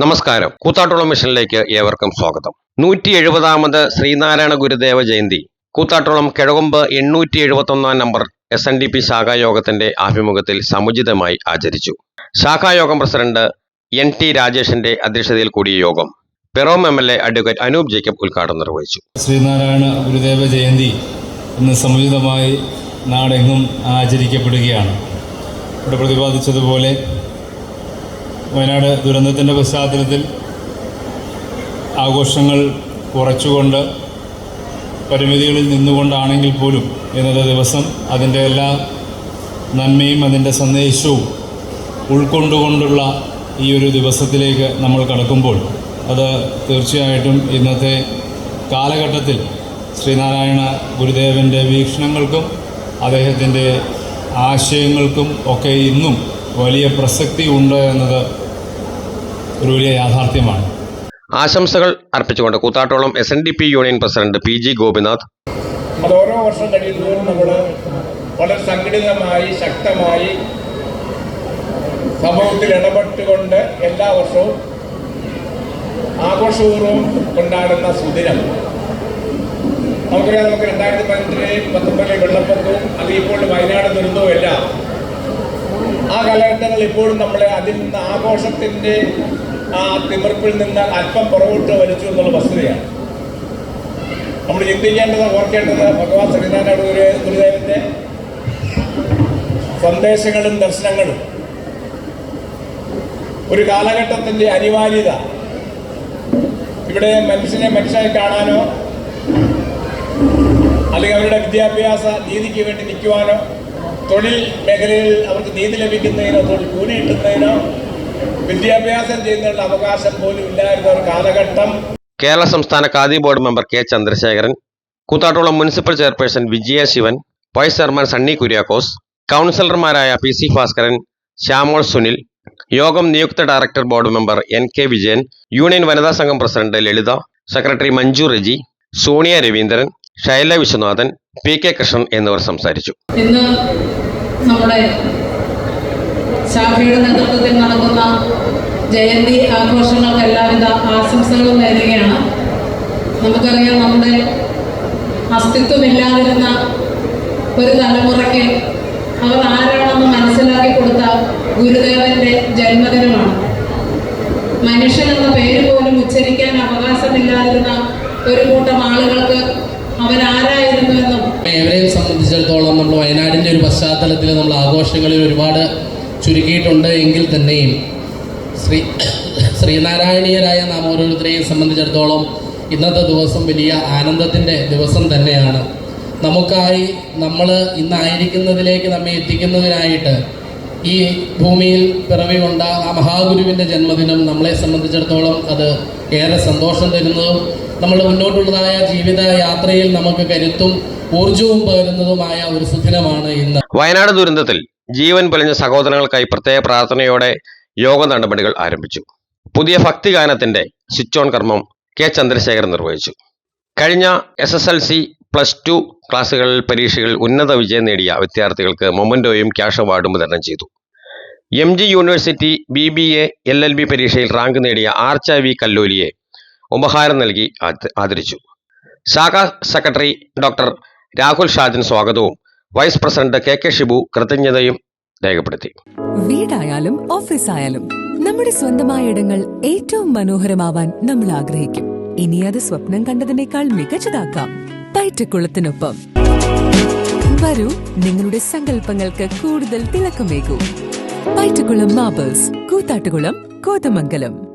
നമസ്കാരം. കൂത്താട്ടോളം മിഷനിലേക്ക് ഏവർക്കും സ്വാഗതം. നൂറ്റി എഴുപതാമത് ശ്രീനാരായണ ഗുരുദേവ ജയന്തി. കൂത്താട്ടുളം കിഴകൊമ്പ് എണ്ണൂറ്റി എഴുപത്തൊന്നാം number S N D P ശാഖായോഗത്തിന്റെ ആഭിമുഖ്യത്തിൽ സമുചിതമായി ആചരിച്ചു. ശാഖായോഗം പ്രസിഡന്റ് എൻ ടി രാജേഷിന്റെ അധ്യക്ഷതയിൽ കൂടിയ യോഗം Piravom M L A advocate Anoop Jacob ഉദ്ഘാടനം നിർവഹിച്ചു. ശ്രീനാരായണ ഗുരുദേവ ജയന്തി ഇന്ന് സമുചിതമായി നാടെങ്ങും ആചരിക്കപ്പെടുകയാണ്. ഇവിടെ പ്രതിപാദിച്ചതുപോലെ വയനാട് ദുരന്തത്തിന്റെ പശ്ചാത്തലത്തിൽ ആഘോഷങ്ങൾ കുറച്ചുകൊണ്ട് പരിമിതികളിൽ നിന്നുകൊണ്ടാണെങ്കിൽ പോലും ഇന്നത്തെ ദിവസം അതിന്റെ എല്ലാ നന്മയും അതിന്റെ സന്ദേശവും ഉൾക്കൊണ്ടുകൊണ്ടുള്ള ഈ ഒരു ദിവസത്തിലേക്ക് നമ്മൾ കടക്കുമ്പോൾ അത് തീർച്ചയായിട്ടും ഇന്നത്തെ കാലഘട്ടത്തിൽ ശ്രീനാരായണ ഗുരുദേവന്റെ വീക്ഷണങ്ങൾക്കും അദ്ദേഹത്തിന്റെ ആശയങ്ങൾക്കും ഒക്കെ ഇന്നും വലിയ പ്രസക്തി ഉണ്ട് എന്നത് ഒരു വലിയ യാഥാർത്ഥ്യമാണ്. ആശംസകൾ അർപ്പിച്ചുകൊണ്ട് Koothattukulam S N D P union president P G Gopinath. അത് ഓരോ വർഷം കഴിയുന്നതോറും നമ്മൾ വളരെ സംഘടിതമായി ശക്തമായി സമൂഹത്തിൽ ഇടപെട്ടുകൊണ്ട് എല്ലാ വർഷവും ആഘോഷപൂർവം കൊണ്ടാടുന്ന സുദിനം. നമുക്കറിയാം നമുക്ക് രണ്ടായിരത്തി പതിനെട്ടിലെയും പത്തൊമ്പതിലെ വെള്ളപ്പൊക്കവും അത് ഇപ്പോൾ വയനാട് ദുരന്തവും എല്ലാം ആ കാലഘട്ടങ്ങൾ ഇപ്പോഴും നമ്മളെ അതിൽ നിന്ന് ആഘോഷത്തിന്റെ ആ തിമിർപ്പിൽ നിന്ന് അല്പം പുറകോട്ട് വലിച്ചു എന്നുള്ള വസ്തുതയാണ്. നമ്മൾ ചിന്തിക്കേണ്ടത് ഓർക്കേണ്ടത് ഭഗവാൻ ശ്രീനാരായണ ഗുരു ഗുരുദേവന്റെ സന്ദേശങ്ങളും ദർശനങ്ങളും ഒരു കാലഘട്ടത്തിന്റെ അനിവാര്യത. ഇവിടെ മനുഷ്യനെ മനുഷ്യനായി കാണാനോ അല്ലെങ്കിൽ അവരുടെ വിദ്യാഭ്യാസ നീതിക്ക് വേണ്ടി നിൽക്കുവാനോ തൊഴിൽ മേഖലയിൽ അവർക്ക് നീതി ലഭിക്കുന്നതിനോ തൊഴിൽ കൂലി കിട്ടുന്നതിനോ വിദ്യാഭ്യാസം ചെയ്യുന്നതിനുള്ള അവകാശം പോലും ഇല്ലായിരുന്ന ഒരു കാലഘട്ടം. കേരള സംസ്ഥാന khadi board member K Chandrasekharan Koothattukulam municipal chairperson Vijaya Sivan vice chairman Sunny Kuriakose കൗൺസിലർമാരായ പി സി ഭാസ്കരൻ ശ്യാമോൾ സുനിൽ യോഗം നിയുക്ത director board member N K Vijayan union വനിതാ സംഘം president Lalitha secretary Manju Reji Sonia Raveendran Shaila Viswanathan P K Krishnan എന്നിവർ സംസാരിച്ചു. ഇന്ന് നമ്മുടെ ശാഖയുടെ നേതൃത്വത്തിൽ നടക്കുന്ന ജയന്തി ആഘോഷങ്ങൾക്ക് എല്ലാവിധ ആശംസകളും നേരുകയാണ്. നമുക്കറിയാം നമ്മുടെ അസ്തിത്വമില്ലാതിരുന്ന ഒരു തലമുറയ്ക്ക് അവർ ആരാണെന്ന് മനസ്സിലാക്കി കൊടുത്ത ഗുരുദേവന്റെ ജന്മദിനമാണ്. മനുഷ്യൻ എന്ന പേര് പോലും ഉച്ചരിക്കാൻ അവകാശമില്ലാതിരുന്ന ഒരു കൂട്ടം ആളുകൾക്ക് അവരാരായിരുന്നു എന്നും ഏവരെയും സംബന്ധിച്ചിടത്തോളം നമ്മൾ വയനാടിന്റെ ഒരു പശ്ചാത്തലത്തിൽ നമ്മൾ ആഘോഷങ്ങളിൽ ഒരുപാട് ചുരുക്കിയിട്ടുണ്ട് എങ്കിൽ തന്നെയും ശ്രീ ശ്രീനാരായണീയരായ നാം ഓരോരുത്തരെയും സംബന്ധിച്ചിടത്തോളം ഇന്നത്തെ ദിവസം വലിയ ആനന്ദത്തിന്റെ ദിവസം തന്നെയാണ്. നമുക്കായി നമ്മൾ ഇന്നായിരിക്കുന്നതിലേക്ക് നമ്മെ എത്തിക്കുന്നതിനായിട്ട് ഈ ഭൂമിയിൽ പിറവി കൊണ്ട ആ മഹാഗുരുവിന്റെ ജന്മദിനം നമ്മളെ സംബന്ധിച്ചിടത്തോളം അത് ഏറെ സന്തോഷം തരുന്നതും നമ്മുടെ മുന്നോട്ടുള്ളതായ ജീവിത യാത്രയിൽ നമുക്ക് കരുത്തും ഊർജവും പകരുന്നതുമായ ഒരു സുദിനമാണ് ഇന്ന്. വയനാട് ദുരന്തത്തിൽ ജീവൻ പൊലിഞ്ഞ സഹോദരങ്ങൾക്കായി പ്രത്യേക പ്രാർത്ഥനയോടെ യോഗ നടപടികൾ ആരംഭിച്ചു. പുതിയ ഭക്തിഗാനത്തിന്റെ സ്വിച്ച് ഓൺ കർമ്മം കെ ചന്ദ്രശേഖരൻ നിർവഹിച്ചു. കഴിഞ്ഞ S S L C plus two ക്ലാസ്സുകളിൽ പരീക്ഷകളിൽ ഉന്നത വിജയം നേടിയ വിദ്യാർത്ഥികൾക്ക് മൊമന്റോയും ക്യാഷ് അവാർഡും വിതരണം ചെയ്തു. M G university B B A L L B പരീക്ഷയിൽ റാങ്ക് നേടിയ ആർച്ച വി കല്ലൂലിയെ ഉപഹാരം നൽകി ആദരിച്ചു. ശാഖാ സെക്രട്ടറി ഡോക്ടർ രാഹുൽ ഷാജിന് സ്വാഗതവും vice president K K Shibu കൃതജ്ഞതയും രേഖപ്പെടുത്തി. വീടായാലും ഓഫീസായാലും നമ്മുടെ സ്വന്തമായ ഇടങ്ങൾ ഏറ്റവും മനോഹരമാവാൻ നമ്മൾ ആഗ്രഹിക്കും. ഇനി അത് സ്വപ്നം കണ്ടതിനേക്കാൾ മികച്ചതാക്കാം. പയറ്റക്കുളത്തിനൊപ്പം വരൂ നിങ്ങളുടെ സങ്കല്പങ്ങൾക്ക് കൂടുതൽ തിളക്കമേകൂ. പയറ്റക്കുളം മാബേഴ്സ് കൂത്താട്ടുകുളം കോതമംഗലം.